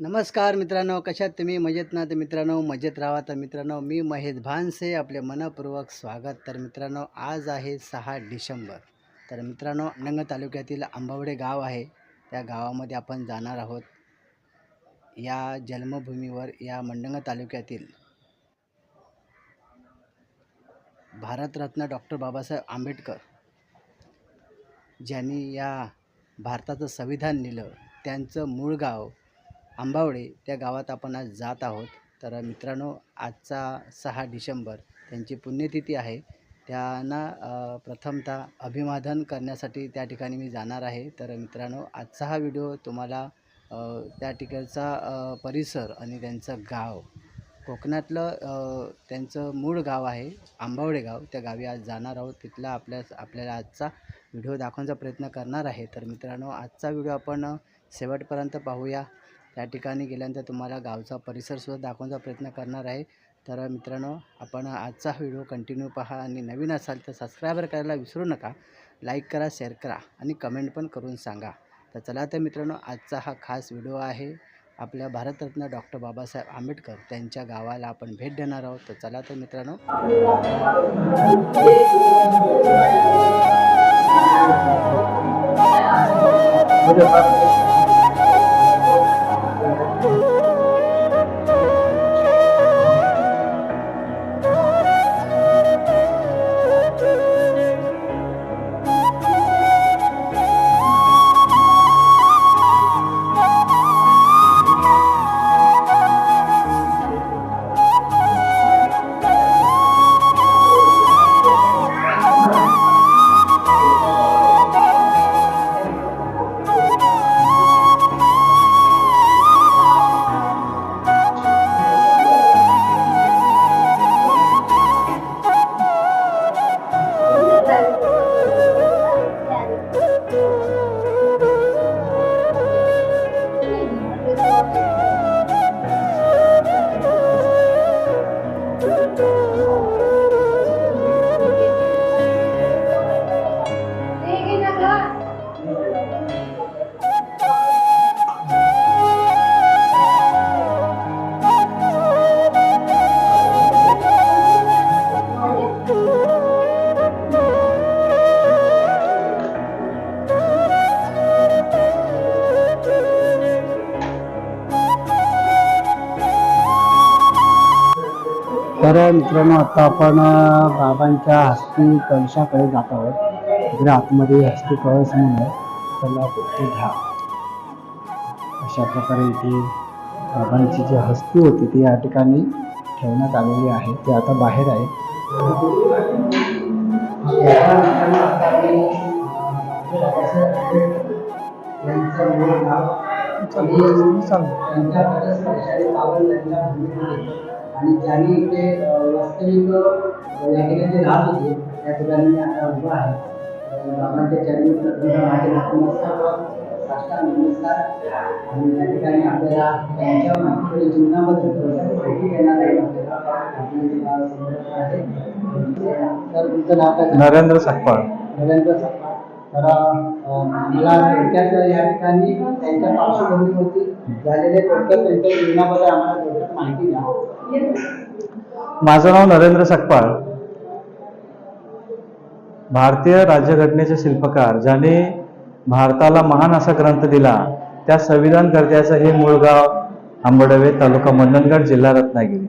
नमस्कार मित्रांनो कशात तुम्ही? मजेत ना? तर मित्रांनो मजेत राहा. तर मित्रांनो मी महेश भानसे आपले मनपूर्वक स्वागत. तर मित्रांनो आज आहे सहा डिसेंबर. तर मित्रांनो अंडंग तालुक्यातील आंबावडे गाव आहे. त्या गावामध्ये आपण जाणार आहोत. या जन्मभूमीवर या मंडंग तालुक्यातील भारतरत्न डॉक्टर बाबासाहेब आंबेडकर ज्यांनी या भारताचं संविधान लिहिलं त्यांचं मूळ गाव आंबावडे त्या गावात आपण आज जात आहोत. तर मित्रांनो आजचा सहा डिसेंबर त्यांची पुण्यतिथी आहे. त्यांना प्रथमतः अभिवादन करण्यासाठी त्या ठिकाणी मी जाणार आहे. तर मित्रांनो आजचा हा व्हिडिओ तुम्हाला त्या ठिकाणचा परिसर आणि त्यांचं गाव कोकणातलं त्यांचं मूळ गाव आहे आंबावडे गाव. त्या गावी आज जाणार आहोत. तिथला आपल्या आपल्याला आजचा व्हिडिओ दाखवण्याचा प्रयत्न करणार आहे. तर मित्रांनो आजचा व्हिडिओ आपण शेवटपर्यंत पाहूया. त्या ठिकाणी गेल्यानंतर तुम्हाला गावचा परिसरसुद्धा दाखवण्याचा प्रयत्न करणार आहे. तर मित्रांनो आपण आजचा व्हिडिओ कंटिन्यू पहा आणि नवीन असाल तर सबस्क्रायबर करायला विसरू नका. लाईक करा शेअर करा आणि कमेंट पण करून सांगा. तर चला तर मित्रांनो आजचा हा खास व्हिडिओ आहे. आपल्या भारतरत्न डॉक्टर बाबासाहेब आंबेडकर त्यांच्या गावाला आपण भेट देणार आहोत. तर चला तर मित्रांनो. तर मित्रांनो आता आपण बाबांच्या हस्ती कळशाकडे जात आहोत. इकडे आतमध्ये हस्ती कळस म्हणून त्याला ते घ्या. अशा प्रकारे इथे बाबांची जी हस्ती होती ती या ठिकाणी ठेवण्यात आलेली आहे. ती आता बाहेर आहे. गाव आणि ज्यांनी इथे वास्तविक या ठिकाणी राहत होते त्या ठिकाणी मी आता उभा आहे. बाबांच्या चरणी साष्टांग नमस्कार. आणि या ठिकाणी आपल्याला त्यांच्या मागच्या जीवनाबद्दल थोडंसं माहिती देणार आहे. आपल्याला जे तर तुमचं नाव काय? नरेंद्र सकपाळ नरेंद्र सप्पा. तर मला थोडक्यात या ठिकाणी त्यांच्या पार्श्वभूमीवरती झालेले थोडक्यात त्यांच्या जीवनाबद्दल आम्हाला थोडक्यात माहिती द्या. माझं नाव नरेंद्र सकपाळ. भारतीय राज्यघटनेचे शिल्पकार ज्याने भारताला महान असा ग्रंथ दिला त्या संविधानकर्त्याचं हे मूळ गाव आंबडवे तालुका मंडणगड जिल्हा रत्नागिरी.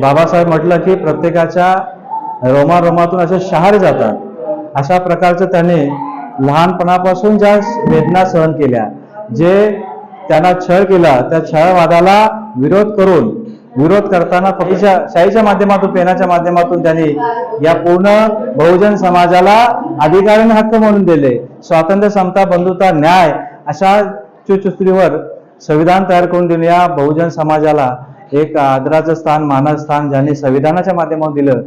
बाबासाहेब म्हटलं की प्रत्येकाच्या रोमारोमातून असे शहार जातात. अशा प्रकारचं त्याने लहानपणापासून ज्या वेदना सहन केल्या जे त्यांना छळ केला त्या छळवादाला विरोध करून विरोध करताना फक्त शाहीच्या माध्यमातून पेनाच्या माध्यमातून त्यांनी या पूर्ण बहुजन समाजाला अधिकार आणि हक्क म्हणून दिले. स्वातंत्र्य समता बंधुता न्याय अशा चुचुस्त्रीवर संविधान तयार करून दिले या बहुजन समाजाला एक आदराचं स्थान मानाचं स्थान ज्यांनी संविधानाच्या माध्यमातून दिलं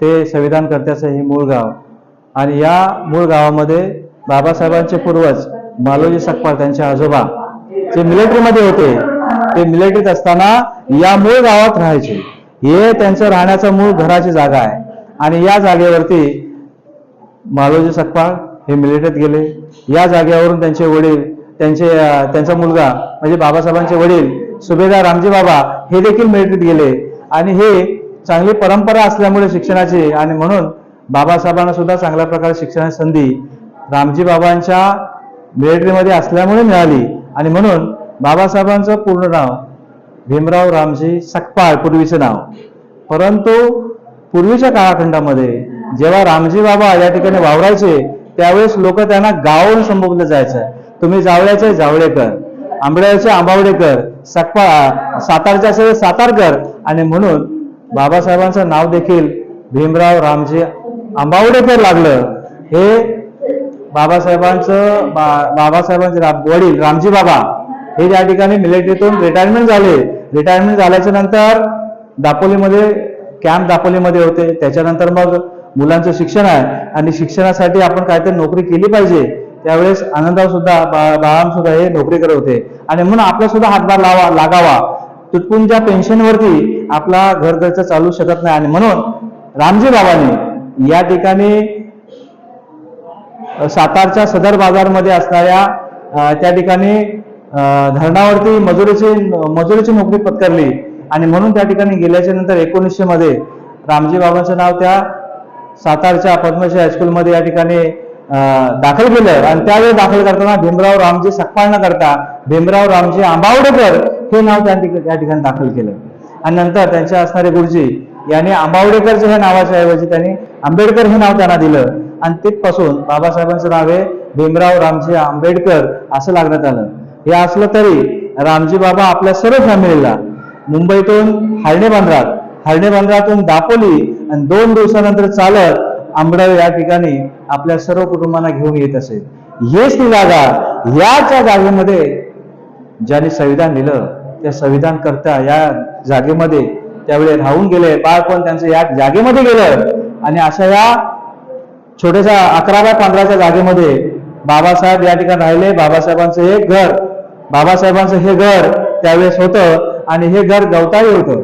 ते संविधान कर्त्याचं हे मूळ गाव. आणि या मूळ गावामध्ये बाबासाहेबांचे पूर्वज मालोजी सकपाळ त्यांचे आजोबा जे मिलिटरीमध्ये होते ते मिलिटरीत असताना या मूळ गावात राहायचे. हे त्यांचं राहण्याचं मूळ घराची जागा आहे. आणि या जागेवरती मालोजी सकपाळ हे मिलिटरीत गेले. या जागेवरून त्यांचे वडील त्यांचे त्यांचा मुलगा म्हणजे बाबासाहेबांचे वडील सुभेदार रामजी बाबा हे देखील मिलिटरीत गेले. आणि हे चांगली परंपरा असल्यामुळे शिक्षणाची आणि म्हणून बाबासाहेबांना सुद्धा चांगल्या प्रकारे शिक्षणाची संधी रामजी बाबांच्या मिलिटरीमध्ये असल्यामुळे मिळाली. आणि म्हणून बाबासाहेबांचं पूर्ण नाव भीमराव रामजी सकपाळ पूर्वीचं नाव. परंतु पूर्वीच्या काळखंडामध्ये जेव्हा रामजी बाबा या ठिकाणी वावरायचे त्यावेळेस लोक त्यांना गावावर संबोधलं जायचं. तुम्ही जावळ्याचे जावळेकर आंबड्याचे आंबावडेकर सकपा सातारचे असेल सातारकर आणि म्हणून बाबासाहेबांचं नाव देखील भीमराव रामजी आंबावडेकर लागलं. हे बाबासाहेबांचं बा बाबासाहेबांचे रा- वडील रामजी बाबा हे त्या ठिकाणी मिलिटरीतून रिटायरमेंट झाले रिटायरमेंट झाल्याच्यानंतर दापोलीमध्ये कॅम्प दापोलीमध्ये होते. त्याच्यानंतर मग मुलांचं शिक्षण आहे. आणि शिक्षणासाठी आपण काहीतरी नोकरी केली पाहिजे. त्यावेळेस आनंदराव सुद्धा बा- सुद्धा हे नोकरी करत होते. आणि म्हणून आपला सुद्धा हातभार लावा लागावा. तुटपुंच्या पेन्शनवरती आपला घरखर्च चालू शकत नाही. आणि म्हणून रामजी बाबांनी या ठिकाणी सातारच्या सदर बाजारमध्ये असणाऱ्या त्या ठिकाणी धरणावरती मजुरीची मजुरीची नोकरी पत्करली. आणि म्हणून त्या ठिकाणी गेल्याच्यानंतर एकोणीसशे मध्ये रामजी बाबांचं नाव त्या सातारच्या पद्मश्री हायस्कूलमध्ये या ठिकाणी दाखल केलं. आणि त्यावेळी दाखल करताना भीमराव रामजी सकपाळ न करता भीमराव रामजी आंबावडेकर हे नाव त्या ठिकाणी त्या ठिकाणी दाखल केलं. आणि नंतर त्यांचे असणारे गुरुजी यांनी आंबावडेकरच्या ह्या नावाच्या ऐवजी त्यांनी आंबेडकर हे नाव त्यांना दिलं. आणि तिथपासून बाबासाहेबांचं नाव आहे भीमराव रामजी आंबेडकर असं लागण्यात आलं. हे असलं तरी रामजी बाबा आपल्या सर्व फॅमिलीला मुंबईतून हरणे बांद्रात हरणे बांद्रातून दापोली आणि दोन दिवसानंतर चालत आंबडाव या ठिकाणी आपल्या सर्व कुटुंबांना घेऊन येत असे हेच ती जागा याच्या जागेमध्ये ज्यांनी संविधान लिहिलं त्या संविधान करता या जागेमध्ये त्यावेळी राहून गेले बाळपण त्यांचं या जागेमध्ये गेलं आणि अशा या छोट्याशा अकरा बाय पंधराच्या जागेमध्ये बाबासाहेब या ठिकाणी राहिले. बाबासाहेबांचं एक घर बाबासाहेबांचं हे घर त्यावेळेस होतं आणि हे घर गवताळी होतं.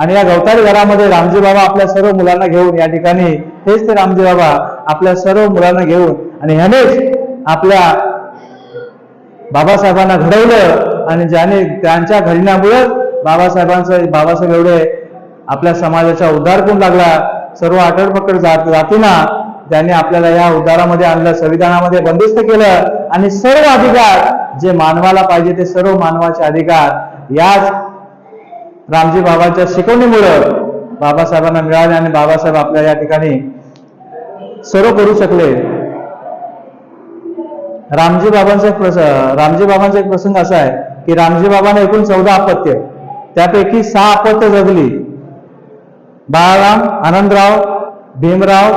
आणि या गवताळी घरामध्ये रामजी बाबा आपल्या सर्व मुलांना घेऊन या ठिकाणी हेच ते रामजी बाबा आपल्या सर्व मुलांना घेऊन आणि ह्यानेच आपल्या बाबासाहेबांना घडवलं आणि ज्याने त्यांच्या घडण्यामुळेच बाबासाहेबांचं बाबासाहेब एवढे आपल्या समाजाचा उद्धार करून लागला. सर्व आटडपकड जात जातीना त्यांनी आपल्याला या उद्धारामध्ये आणलं संविधानामध्ये बंदिस्त केलं आणि सर्व अधिकार जे मानवाला पाहिजे ते सर्व मानवाचे अधिकार याच रामजी बाबाच्या शिकवणीमुळं बाबासाहेबांना मिळाले आणि बाबासाहेब आपल्या या ठिकाणी सर्व करू शकले. रामजी बाबांचा एक प्रस रामजी बाबांचा एक प्रसंग असा आहे की रामजी बाबाने एकूण चौदा अपत्य त्यापैकी सहा अपत्य जगली. बाळाराम आनंदराव भीमराव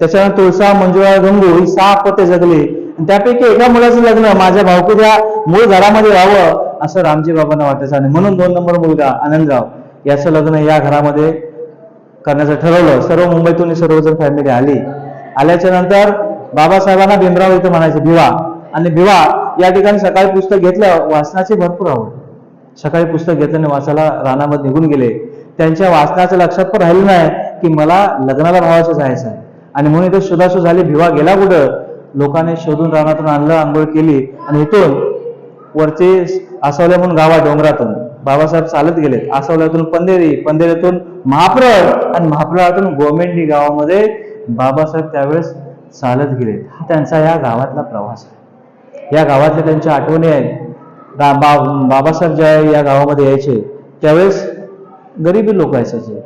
त्याच्यानंतर तुळसा मंजुळा गंगू ही सहा अपत्य जगली. त्यापैकी एका मुलाचं लग्न माझ्या भावकीच्या मूळ घरामध्ये व्हावं असं रामजी बाबांना वाटायचं. आणि म्हणून दोन नंबर मुलगा आनंदराव याचं लग्न या घरामध्ये करण्याचं ठरवलं. सर्व मुंबईतून सर्वजण फॅमिली आली. आल्याच्यानंतर बाबासाहेबांना भीमराव इथं म्हणायचे भिवा. आणि भिवा या ठिकाणी सकाळी पुस्तक घेतलं वाचनाची भरपूर आवड. सकाळी पुस्तक घेतल्याने वाचायला रानामध्ये निघून गेले. त्यांच्या वाचनाचं लक्षात पण राहिलं नाही की मला लग्नाला भावाचं जायचं आहे. आणि म्हणून इथं शोधाशोध झाली भिवा गेला कुठं? लोकांनी शोधून रानातून आणलं आंघोळ केली आणि इथून वरती आसवल्या म्हणून गावा डोंगरातून. बाबासाहेब चालत गेले आसवल्यातून पंधेरी पंधेरीतून महाप्रळ आणि महाप्रळातून गोमेंडी गावामध्ये बाबासाहेब त्यावेळेस चालत गेले हा त्यांचा या गावातला प्रवास आहे. या गावातल्या त्यांच्या आठवणी आहेत. बा बाबासाहेब ज्या या गावामध्ये यायचे. त्यावेळेस गरिबी लोक असायचे.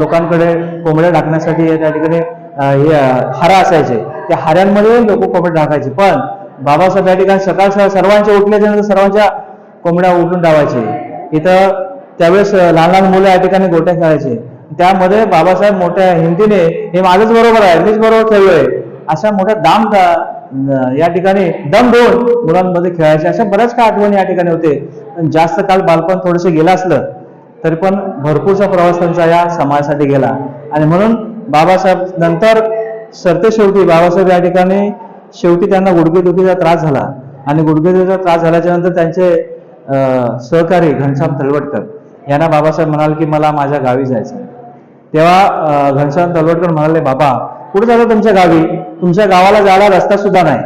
लोकांकडे कोंबड्या टाकण्यासाठी त्या ठिकाणी हारा असायचे. त्या हाऱ्यांमध्ये लोक कोंबड्या टाकायचे. पण बाबासाहेब या ठिकाणी सकाळ सकाळ सर्वांच्या उठल्याच्या नंतर सर्वांच्या कोंबड्या उठून टाकायचे इथं त्यावेळेस लहान लहान मुलं या ठिकाणी गोट्या खेळायचे. त्यामध्ये बाबासाहेब मोठ्या हिमतीने हे माझंच बरोबर आहे मीच बरोबर खेळलोय. अशा मोठ्या दाम या ठिकाणी दम देऊन मुलांमध्ये खेळायचे. अशा बऱ्याच काय आठवणी या ठिकाणी होते. पण जास्त काळ बालपण थोडंसं गेलं असलं तरी पण भरपूरचा प्रवास त्यांचा या समाजासाठी गेला. आणि म्हणून बाबासाहेब नंतर सरते शेवटी बाबासाहेब या ठिकाणी शेवटी त्यांना गुडघेदुखीचा त्रास झाला. आणि गुडघेदुखीचा त्रास झाल्याच्यानंतर त्यांचे सहकारी घनश्याम तलवटकर यांना बाबासाहेब म्हणाले की मला माझ्या गावी जायचं तेव्हा घनश्याम तलवटकर म्हणाले बाबा कुठे जाता तुमच्या गावी? तुमच्या गावाला जायला रस्ता सुद्धा नाही.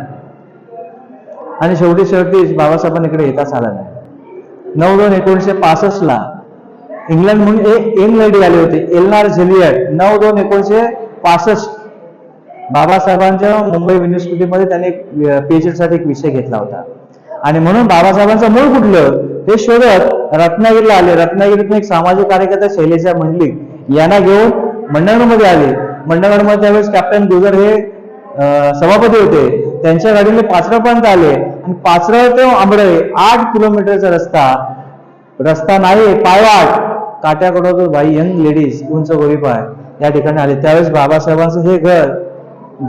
आणि शेवटी शेवटी बाबासाहेबांकडे येताच आला नाही. नऊ दोन एकोणीसशे पासष्टला इंग्लंड म्हणून एक यंग लेडी आली होती. एलनार झेलियट. नऊ दोन एकोणीशे पासष्ट. बाबासाहेबांच्या मुंबई युनिव्हर्सिटीमध्ये त्यांनी पीएचडीसाठी पीएचडी साठी एक विषय घेतला होता. आणि म्हणून बाबासाहेबांचं मूळ कुठलं? हे शोधत रत्नागिरीला आले. रत्नागिरीतून एक सामाजिक कार्यकर्ता शैलेशा मंडलिक यांना घेऊन मंडळगडमध्ये आले. मंडळगडमध्ये त्यावेळेस कॅप्टन गुजर हे सभापती होते. त्यांच्या गाडीने पाचरापर्यंत आले. आणि पाचरा ते आंबळे आठ किलोमीटरचा रस्ता. रस्ता नाही पायवाट काट्याकडं बाई यंग लेडीज उंच गोरीपाय या ठिकाणी आले. त्यावेळेस बाबासाहेबांचं हे घर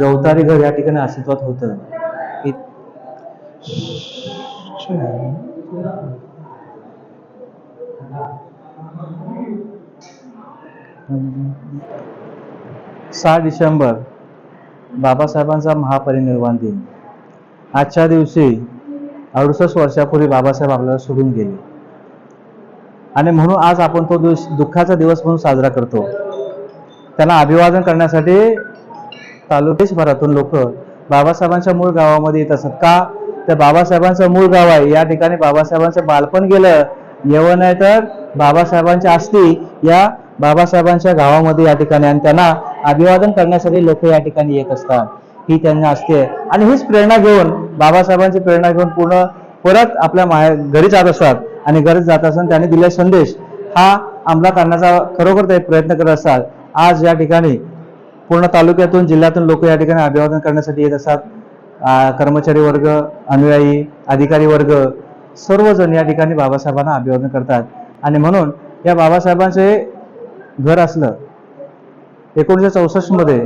गवतारी घर या ठिकाणी अस्तित्वात होतं. सहा डिसेंबर बाबासाहेबांचा महापरिनिर्वाण दिन. आजच्या दिवशी अडुसष्ट वर्षापूर्वी बाबासाहेब आपल्याला सोडून गेले. आणि म्हणून आज आपण तो दिवस दुःखाचा दिवस म्हणून साजरा करतो. त्यांना अभिवादन करण्यासाठी तालुकेशभरातून लोक बाबासाहेबांच्या मूळ गावामध्ये येत असतात का? तर बाबासाहेबांचं मूळ गाव आहे. या ठिकाणी बाबासाहेबांचं बालपण गेलं येवं नाही तर बाबासाहेबांच्या अस्थी या बाबासाहेबांच्या गावामध्ये या ठिकाणी आणि त्यांना अभिवादन करण्यासाठी लोक या ठिकाणी येत असतात. ही त्यांना असते आणि हीच प्रेरणा घेऊन बाबासाहेबांची प्रेरणा घेऊन पूर्ण परत आपल्या माहेर घरी जात असतात. आणि गरज जात असताना त्यांनी दिलेला संदेश हा अंमलात आणण्याचा खरोखर ते प्रयत्न करत असतात आज या ठिकाणी पूर्ण तालुक्यातून जिल्ह्यातून लोक या ठिकाणी अभिवादन करण्यासाठी येत असतात. कर्मचारी वर्ग अनुयायी अधिकारी वर्ग सर्वजण या ठिकाणी बाबासाहेबांना अभिवादन करतात. आणि म्हणून या बाबासाहेबांचे घर असलं एकोणीसशे चौसष्टमध्ये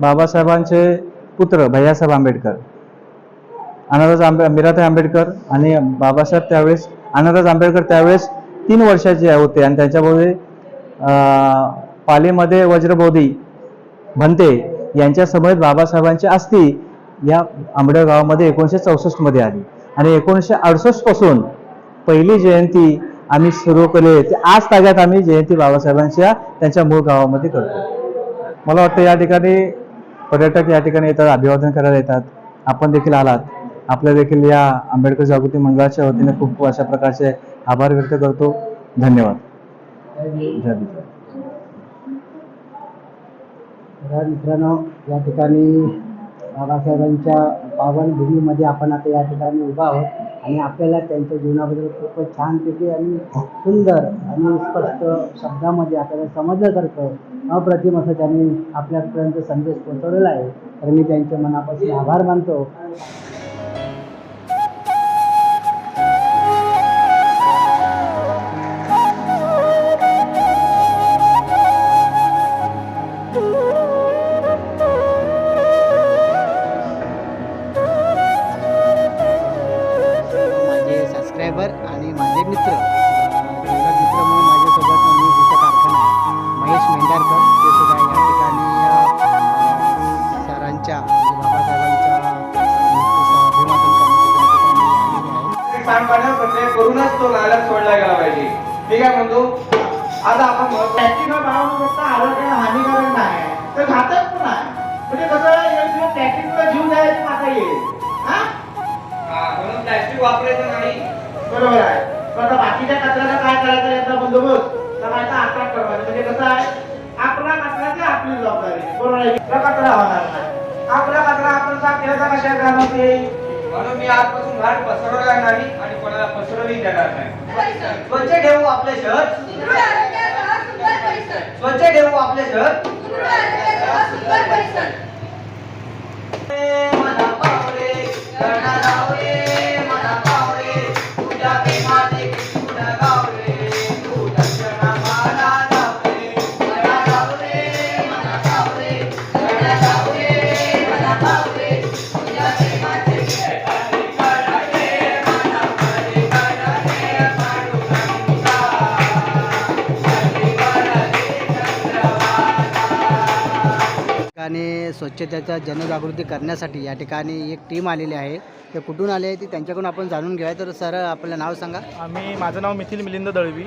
बाबासाहेबांचे पुत्र भैयासाहेब आंबेडकर अनाराज आंबे मीराताई आंबेडकर आणि बाबासाहेब त्यावेळेस अनाराज आंबेडकर त्यावेळेस तीन वर्षाचे होते आणि त्यांच्यामध्ये पालीमध्ये वज्रबोधी भंते यांच्या समवेत बाबासाहेबांची अस्थी या आंबेडकर गावामध्ये एकोणीसशे चौसष्टमध्ये आली. आणि एकोणीसशे अडुसष्टपासून पहिली जयंती आम्ही सुरू केली. ते आज ताग्यात आम्ही जयंती बाबासाहेबांच्या त्यांच्या मूळ गावामध्ये करतो. मला वाटतं या ठिकाणी पर्यटक या ठिकाणी येतात अभिवादन करायला येतात. आपण देखील आलात. आपल्या देखील या आंबेडकर जागृती मंडळाच्या वतीने खूप खूप अशा प्रकारचे आभार व्यक्त करतो. धन्यवाद. मित्रांनो या ठिकाणी बाबासाहेबांच्या पावनभूमीमध्ये आपण आता या ठिकाणी उभा आहोत आणि आपल्याला त्यांच्या जीवनाबद्दल खूपच छानपैकी आणि सुंदर आणि स्पष्ट शब्दामध्ये आपल्याला समजल्यासारखं अप्रतिम असं त्यांनी आपल्यापर्यंत संदेश पोहोचवलेला आहे. तर मी त्यांच्या मनापासून आभार मानतो. स्वच्छतेचा जनजागृती करण्यासाठी या ठिकाणी एक टीम आलेली आहे. ते कुठून आले ती त्यांच्याकडून आपण जाणून घेऊया. तर सर आपलं नाव सांगा. आम्ही माझं नाव मिथिल मिलिंद दळवी.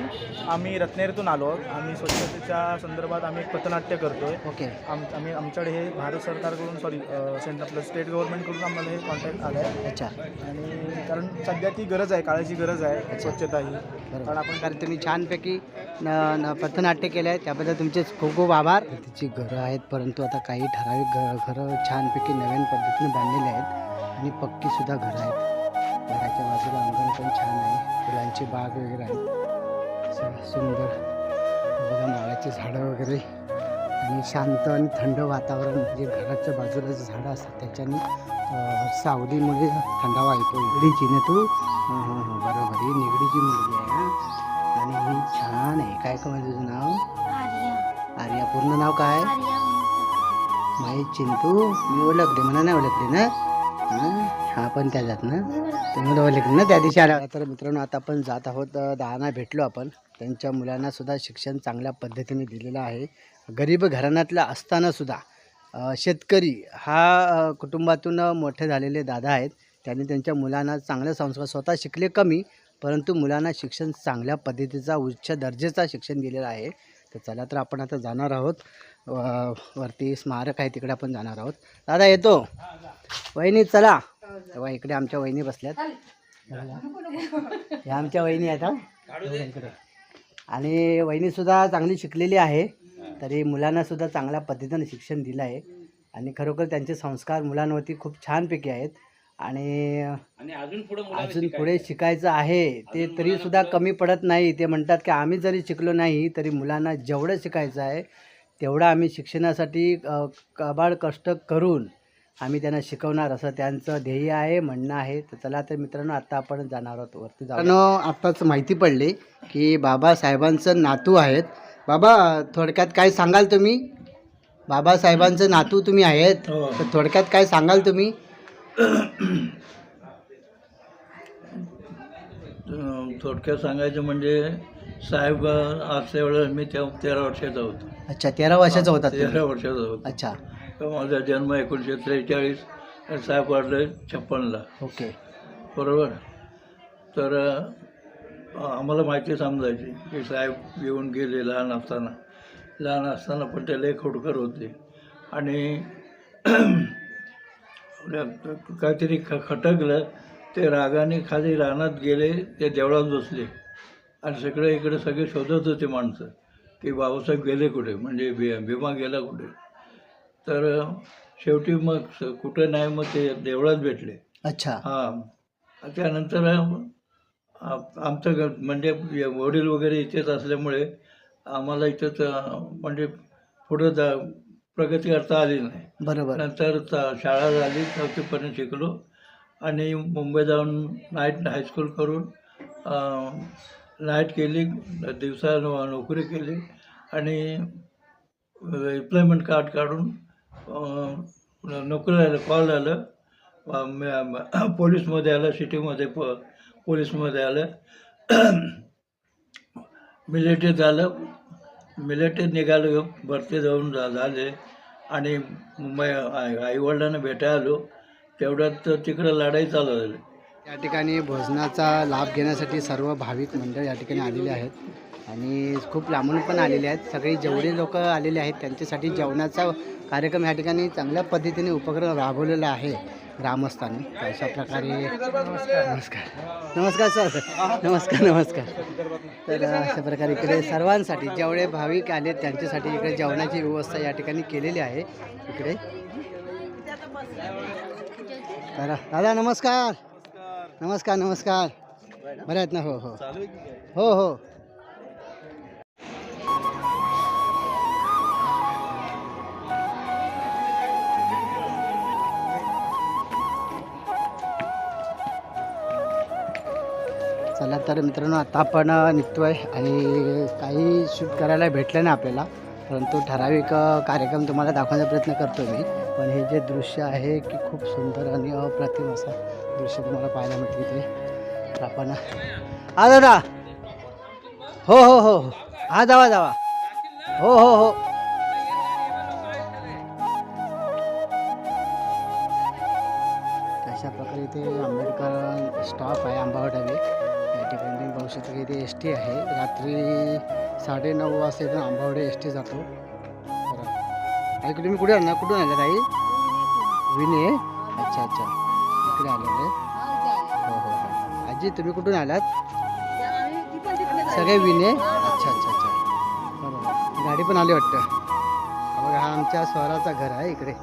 आम्ही रत्नागिरीतून आलो आहोत. आम्ही स्वच्छतेच्या संदर्भात आम्ही एक पथनाट्य करतो आहे ओके. आम आम्ही आमच्याकडे हे भारत सरकारकडून सॉरी सेंटर आपलं स्टेट गव्हर्नमेंटकडून आम्हाला हे कॉन्टॅक्ट आलं आहे अच्छा. आणि कारण सध्या ती गरज आहे काळाची गरज आहे स्वच्छता ही. कारण आपण कारण तुम्ही छानपैकी न न पथनाट्य केलं आहे त्याबद्दल तुमचे खूप खूप आभार. तिची घरं आहेत परंतु आता काही ठराविक घ घरं छानपैकी नवीन पद्धतीने बांधलेली आहेत. आणि पक्कीसुद्धा घरं आहेत घराच्या बाजूला अंगण पण छान आहे. फुलांची बाग वगैरे आहे. सुंदर. बघा नारळाची झाडं वगैरे. आणि शांत आणि थंड वातावरण. म्हणजे घराच्या बाजूला जे झाडं असतात त्याच्याने सावलीमुळे थंडावा येतो. निगडीची ना तू? हां हां हां. बरोबर. ही निगडीची मुलगी आहे आणि ही छान आहे. काय का म्हणजे तुझं नाव? आर्या. पूर्ण नाव काय? माई चिंतू मी ओळखले. म्हणा नाही ओळखले ना? हां हा पण त्याच्यात ना? तुम्हाला ओळखले ना त्या दिवशी आला तर मित्रांनो आता आपण जात आहोत दहाना भेटलो आपण. त्यांच्या मुलांना सुद्धा शिक्षण चांगल्या पद्धतीने दिलेलं आहे. गरीब घराण्यातला असताना सुद्धा अ, शेतकरी हा कुटुंबातून मोठे झालेले दादा आहेत. त्यांनी त्यांच्या मुलांना चांगले संस्कार स्वतः शिकले कमी परंतु मुलांना शिक्षण चांगल्या पद्धतीचा उच्च दर्जाचा शिक्षण दिलेलं आहे. तर चला तर आपण आता जाणार आहोत. वरती स्मारक आहे तिकडे आपण जाणार आहोत. दादा येतो? वहिनी चला. तेव्हा इकडे आमच्या वहिनी बसल्यात. ह्या आमच्या वहिनी आहेत इकडे. आणि वहिनीसुद्धा चांगली शिकलेली आहे. तरी मुलांनासुद्धा चांगल्या पद्धतीने शिक्षण दिलं आहे. आणि खरोखर त्यांचे संस्कार मुलांवरती खूप छानपैकी आहेत. आणि अजून पुढे शिकायचं आहे. ते तरी सुद्धा कमी पडत नाही. ते म्हणतात की आम्ही जरी शिकलो नाही तरी मुलांना जेवढं शिकायचं आहे तेवढं आम्ही शिक्षणासाठी कबाड कष्ट करून आम्ही त्यांना शिकवणार असं त्यांचं ध्येय आहे म्हणणं आहे. तर चला तर मित्रांनो आता आपण जाणार आहोत वरती जाऊ आत्ताच माहिती पडली की बाबासाहेबांचं नातू आहेत. बाबा थोडक्यात काय सांगाल तुम्ही? बाबासाहेबांचं नातू तुम्ही आहेत. तर थोडक्यात काय सांगाल तुम्ही? थोडक्यात सांगायचं म्हणजे साहेब असल्या वेळेला मी तेव्हा तेरा वर्षाचा होतो. अच्छा तेरा वर्षाचा होता. तेरा वर्षाचा होतो. अच्छा. तर माझा जन्म एकोणीसशे त्रेचाळीस साहेब वाढले छप्पनला. ओके. बरोबर? तर आम्हाला माहिती समजायची की साहेब येऊन गेले लहान असताना. लहान असताना पण ते लय खोडकर होते. आणि काहीतरी ख खटकलं. ते रागाने खाली रानात गेले ते देवळात बसले. आणि सगळे इकडे सगळे शोधत होते माणसं की बाबासाहेब गेले कुठे? म्हणजे भि भीमा गेला कुठे? तर शेवटी मग कुठं नाही मग ते देवळात भेटले. अच्छा. हां. त्यानंतर आमचं म्हणजे वडील वगैरे इथेच असल्यामुळे आम्हाला इथंच म्हणजे पुढं जा प्रगती करता आली नाही. बरोबर. नंतर शाळा झाली चौथीपर्यंत शिकलो. आणि मुंबई जाऊन नाईट हायस्कूल करून नाईट केली दिवसा नो- नोकरी केली आणि एम्प्लॉयमेंट कार्ड काढून नोकरी आलं कॉल आलं. पोलीसमध्ये आलं सिटीमध्ये प पोलीसमध्ये आलं. मिलिटरी झालं. मिलिटरी निघालो भरती जाऊन झाले. आणि मुंबई आई आईवडिलांना भेटायला आलो. तेवढ्यात तिकडं लढाई चालू झाली या ठिकाणी भोजनाचा लाभ घेण्यासाठी सर्व भाविक मंडळ या ठिकाणी आलेले आहेत. आणि खूप लांबून पण आलेले आहेत. सगळे जेवढे लोक आलेले आहेत त्यांच्यासाठी जेवणाचा कार्यक्रम या ठिकाणी चांगल्या पद्धतीने उपक्रम राबवलेला आहे ग्रामस्थांनी. अशा प्रकारे नमस्कार. नमस्कार. सर. नमस्कार नमस्कार. तर अशा प्रकारे इकडे सर्वांसाठी जेवढे भाविक आले त्यांच्यासाठी इकडे जेवणाची व्यवस्था या ठिकाणी केलेली आहे. इकडे तर दादा नमस्कार. नमस्कार. नमस्कार बरे. आहेत ना हो हो. हो हो. चला तर मित्रांनो आता आपण निघतोय आणि काही शूट करायला भेटलं नाही आपल्याला परंतु ठराविक कार्यक्रम तुम्हाला दाखवण्याचा प्रयत्न करतो मी. पण हे जे दृश्य आहे की खूप सुंदर आणि अप्रतिम असं दृश्य तुम्हाला पाहायला मिळते इथे. आपण आ दादा. हो हो हो, हो. हा. जावा जावा. हो हो हो. अशा प्रकारे इथे आंबेडकर स्टाफ आहे आंबावडावे या ठिकाणी तुम्ही बघू शकता की इथे एस टी आहे. रात्री साडे नऊ वाजता इथून आंबावडे एस टी जातो. आणि तुम्ही कुठे आणणार? कुठून आले काही विने? अच्छा अच्छा. इकडे आलेले. हो हो हो. आजी तुम्ही कुठून आलात? सगळे विने? अच्छा अच्छा अच्छा. बरोबर. गाडी पण आली वाटतं. हा बघा हा आमच्या स्वराचा घर आहे इकडे.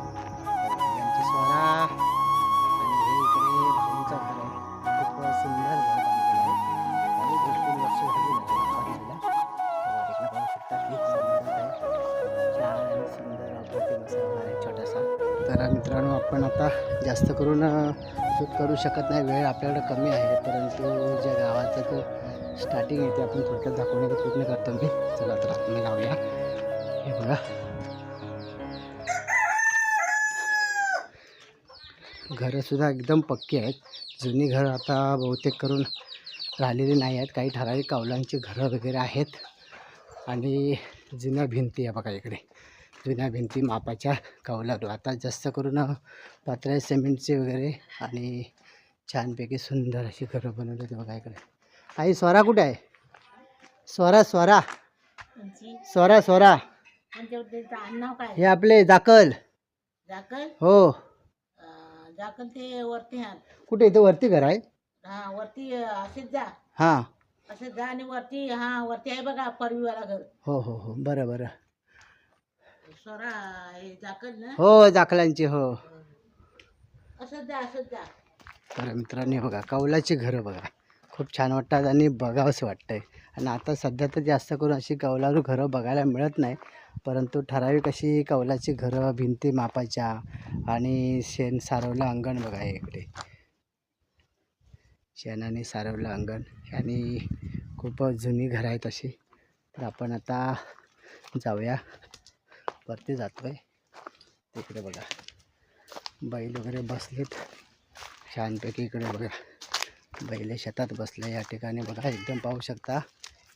पण आता जास्त करून शूट करू शकत नाही. वेळ आपल्याकडे कमी आहे परंतु ज्या गावाचं तो स्टार्टिंग आहे ते आपण थोडक्यात दाखवण्याचा प्रयत्न करतो मी चला तर आपण लावूया हे बघा. घरंसुद्धा एकदम पक्की आहेत. जुनी घरं आता बहुतेक करून राहिलेली नाही आहेत. काही ठराविक कौलांची घरं वगैरे आहेत. आणि जुन्या भिंती आहे बघा इकडे. जुन्या भिंती मापाच्या कौलारू आता जास्त करून पात्र्या सिमेंटचे वगैरे आणि छानपैकी सुंदर अशी घरं बनवली होती बघा इकडे. आई स्वरा कुठे आहे? स्वरा स्वरा. स्वरा स्वरा. हे आपले दाखल जाकल? हो. ते वरती कुठे इथं वरती घर आहे? हा वरती असेच जा. हां. असेच जा आणि वरती हा वरती आहे बघा परवीवाला घर. हो हो हो. बरं बरं. हे ना? हो दाखलांची हो. असंच जा असंच जा तर मित्रांनी बघा कौलाची घरं बघा. खूप छान वाटतात आणि बघावंसं वाटतंय. आणि आता सध्या तर जास्त करून अशी कौलारू घरं बघायला मिळत नाही परंतु ठराविक अशी कौलाची घरं भिंती मापाच्या आणि शेण सारवलं अंगण बघा हे इकडे. शेणाने सारवलं अंगण. आणि खूप जुनी घरं आहेत अशी. तर आपण आता जाऊया. वरती जातो आहे तिकडे बघा. बैल वगैरे बसलेत. छानपैकी इकडे बघा. बैल शेतात बसले. या ठिकाणी बघा एकदम पाहू शकता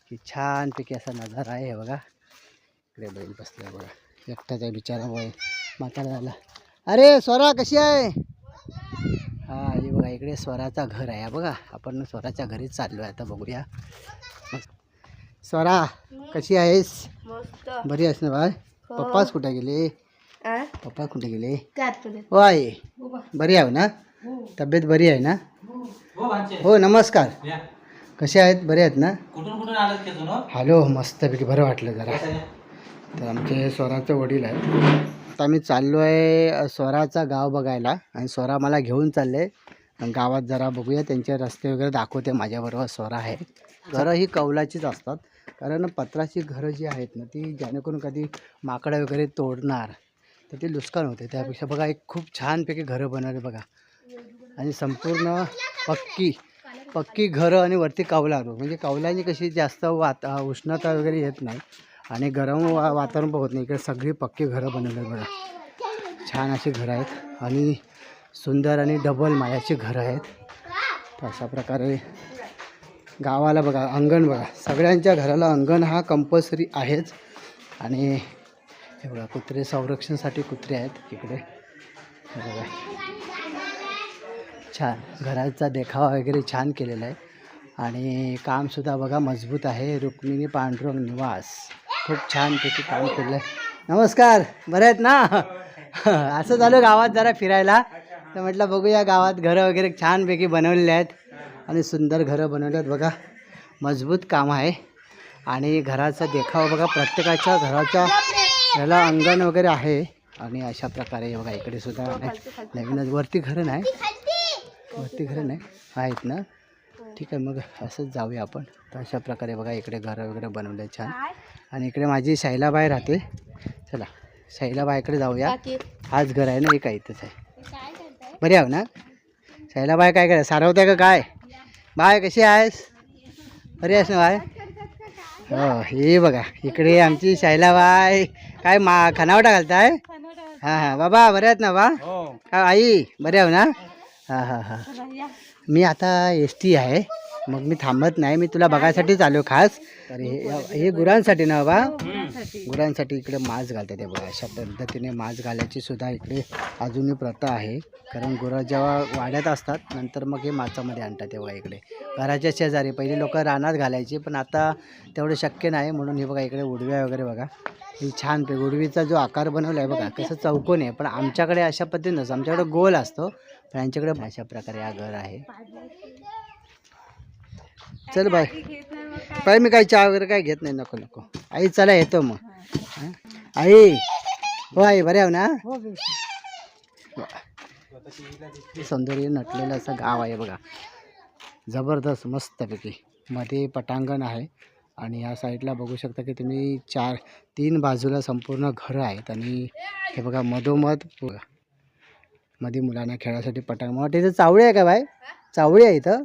की छानपैकी असा नजारा आहे हे बघा. इकडे बैल बसले बघा. एकटाच आहे बिचारा बैल. म्हातारा झाला. अरे स्वरा कशी आहे? हा हे बघा इकडे स्वराचा घर आहे. बघा आपण स्वराच्या घरी चाललो आहे. आता बघूया. स्वरा कशी आहेस? बरी आहेस ना बाय पप्पाच कुठे गेले? पप्पा कुठे गेले? हो आहे बरी आहे ना? तब्येत बरी आहे ना? हो. नमस्कार. कसे आहेत? बरे आहेत ना? हॅलो मस्तपैकी बरं वाटलं जरा. तर आमचे स्वराचे वडील आहेत. आता आम्ही चाललो आहे स्वराचा गाव बघायला. आणि स्वरा मला घेऊन चालले. गावात जरा बघूया. त्यांचे रस्ते वगैरे दाखवते माझ्याबरोबर. स्वरा आहे. घरं ही कौलाचीच असतात. कारण पत्राची घरं जी आहेत ना ती जेणेकरून कधी माकडं वगैरे तोडणार तर ते नुकसान होते. त्यापेक्षा बघा एक खूप छानपैकी घरं बनवले बघा. आणि संपूर्ण पक्की पक्की घरं आणि वरती कौलारू. म्हणजे कौलांची कशी जास्त वात उष्णता वगैरे येत नाही आणि गरम वा वातावरण पण होत नाही. इकडे सगळी पक्की घरं बनवले बघा. छान अशी घरं आहेत आणि सुंदर आणि डबल माळ्याची घरं आहेत. तर अशा प्रकारे गावाला बघा अंगण बघा. सगळ्यांच्या घराला अंगण हा कंपल्सरी आहेच. आणि हे बघा कुत्रे संरक्षणासाठी कुत्रे आहेत इकडे. बघा. छान. घराचा देखावा वगैरे छान केलेला आहे. आणि कामसुद्धा बघा मजबूत आहे. रुक्मिणी पांडुरंग निवास. खूप छानपैकी काम केलं आहे नमस्कार. बरं आहेत ना? असं झालं गावात जरा फिरायला. तर म्हटलं बघूया गावात घरं वगैरे छानपैकी बनवलेले आहेत. आणि सुंदर घरं बनवली आहेत बघा. मजबूत काम आहे. आणि घराचा देखावा बघा. प्रत्येकाच्या घराच्या ह्याला अंगण वगैरे आहे. आणि अशा प्रकारे हे बघा इकडे सुद्धा नाही. नवीनच वरती घरं नाही. वरती घरं नाही. आहेत ना? ठीक आहे मग असंच जाऊया आपण. तर अशा प्रकारे बघा इकडे घरं वगैरे बनवले छान. आणि इकडे माझी शैलाबाई राहते. चला शैलाबाईकडे जाऊया. हाच घर आहे ना एक आहे इथंच आहे. बरी आहो ना? शैलाबाई काय कराय सारवत्या का काय? बाय कशी आहेस? बरी आहेस ना बाय हो हे बघा इकडे आमची शैलाबाई काय मा खानावटा घालताय? हां हां. बाबा बरे आहेत ना बा? का आई बरे आहो ना? हां हां हां. मी आता एस टी आहे. मग मी थांबत नाही मी तुला बघायसाठीच आलो खास. तर हे हे गुरांसाठी ना बा गुरांसाठी. इकडे मांस घालतात ते बघा. अशा पद्धतीने मांस घालायची सुद्धा इकडे अजूनही प्रथा आहे. कारण गुरं जेव्हा वाड्यात असतात नंतर मग हे माचामध्ये आणतात ते बघा इकडे. घराच्या शेजारी पहिले लोक रानात घालायचे पण आता तेवढं शक्य नाही. म्हणून हे बघा इकडे उडव्या वगैरे बघा. ही छान पे उडवीचा जो आकार बनवला आहे बघा कसं चौकोन आहे. पण आमच्याकडे अशा पद्धतीनं आमच्याकडे गोल असतो पण यांच्याकडे अशा प्रकारे हा घर आहे. चल बाय. बाय मी काही चहा वगैरे काय घेत नाही नको नको. आई चला येतो मग. हं? आई. हो आई बरे आहो ना? सौंदर्य नटलेलं असं गाव आहे बघा. जबरदस्त मस्तपैकी. मध्ये पटांगण आहे आणि या साईडला बघू शकता की तुम्ही चार तीन बाजूला संपूर्ण घरं आहेत आणि हे बघा मधोमध बघा. मध्ये मुलांना खेळासाठी पटांगण. मला वाटतं इथं चावळी आहे का बाय चावळी आहे इथं?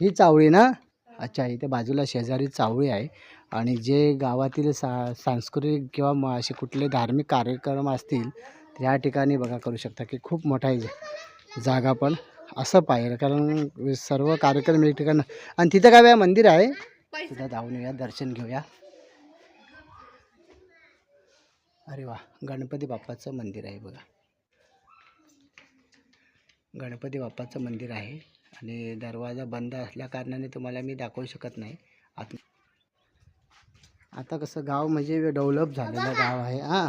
ही चावळी ना? अच्छा इथे बाजूला शेजारी चावळी आहे. आणि जे गावातील सा सांस्कृतिक किंवा म असे कुठले धार्मिक कार्यक्रम असतील तर या ठिकाणी बघा करू शकता की खूप मोठा आहे जागा पण असं पाहिजे कारण सर्व कार्यक्रम एक ठिकाण आणि तिथं काय मंदिर आहे? तिथं धावून येऊया दर्शन घेऊया. अरे वा गणपती बाप्पाचं मंदिर आहे बघा. गणपती बाप्पाचं मंदिर आहे. आणि दरवाजा बंद असल्या कारणाने तुम्हाला मी दाखवू शकत नाही. आत आता कसं गाव म्हणजे डेव्हलप झालेलं गाव आहे हां.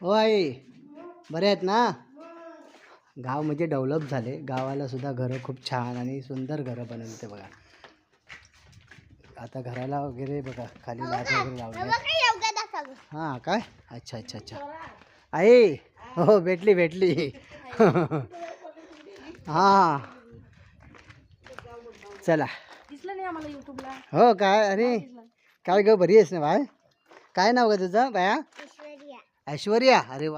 हो आई बरे आहेत ना? गाव म्हणजे डेव्हलप झाले. गावाला सुद्धा घरं खूप छान आणि सुंदर घरं बनवली ते बघा. आता घराला वगैरे बघा खाली लाद वगैरे लावले हां काय? अच्छा अच्छा अच्छा. आई हो भेटली भेटली. हां. चला. हो काय? अरे काय ग बरी आहेस ना बाय काय नाव ग तुझं बाया? ऐश्वर्या? अरे वा.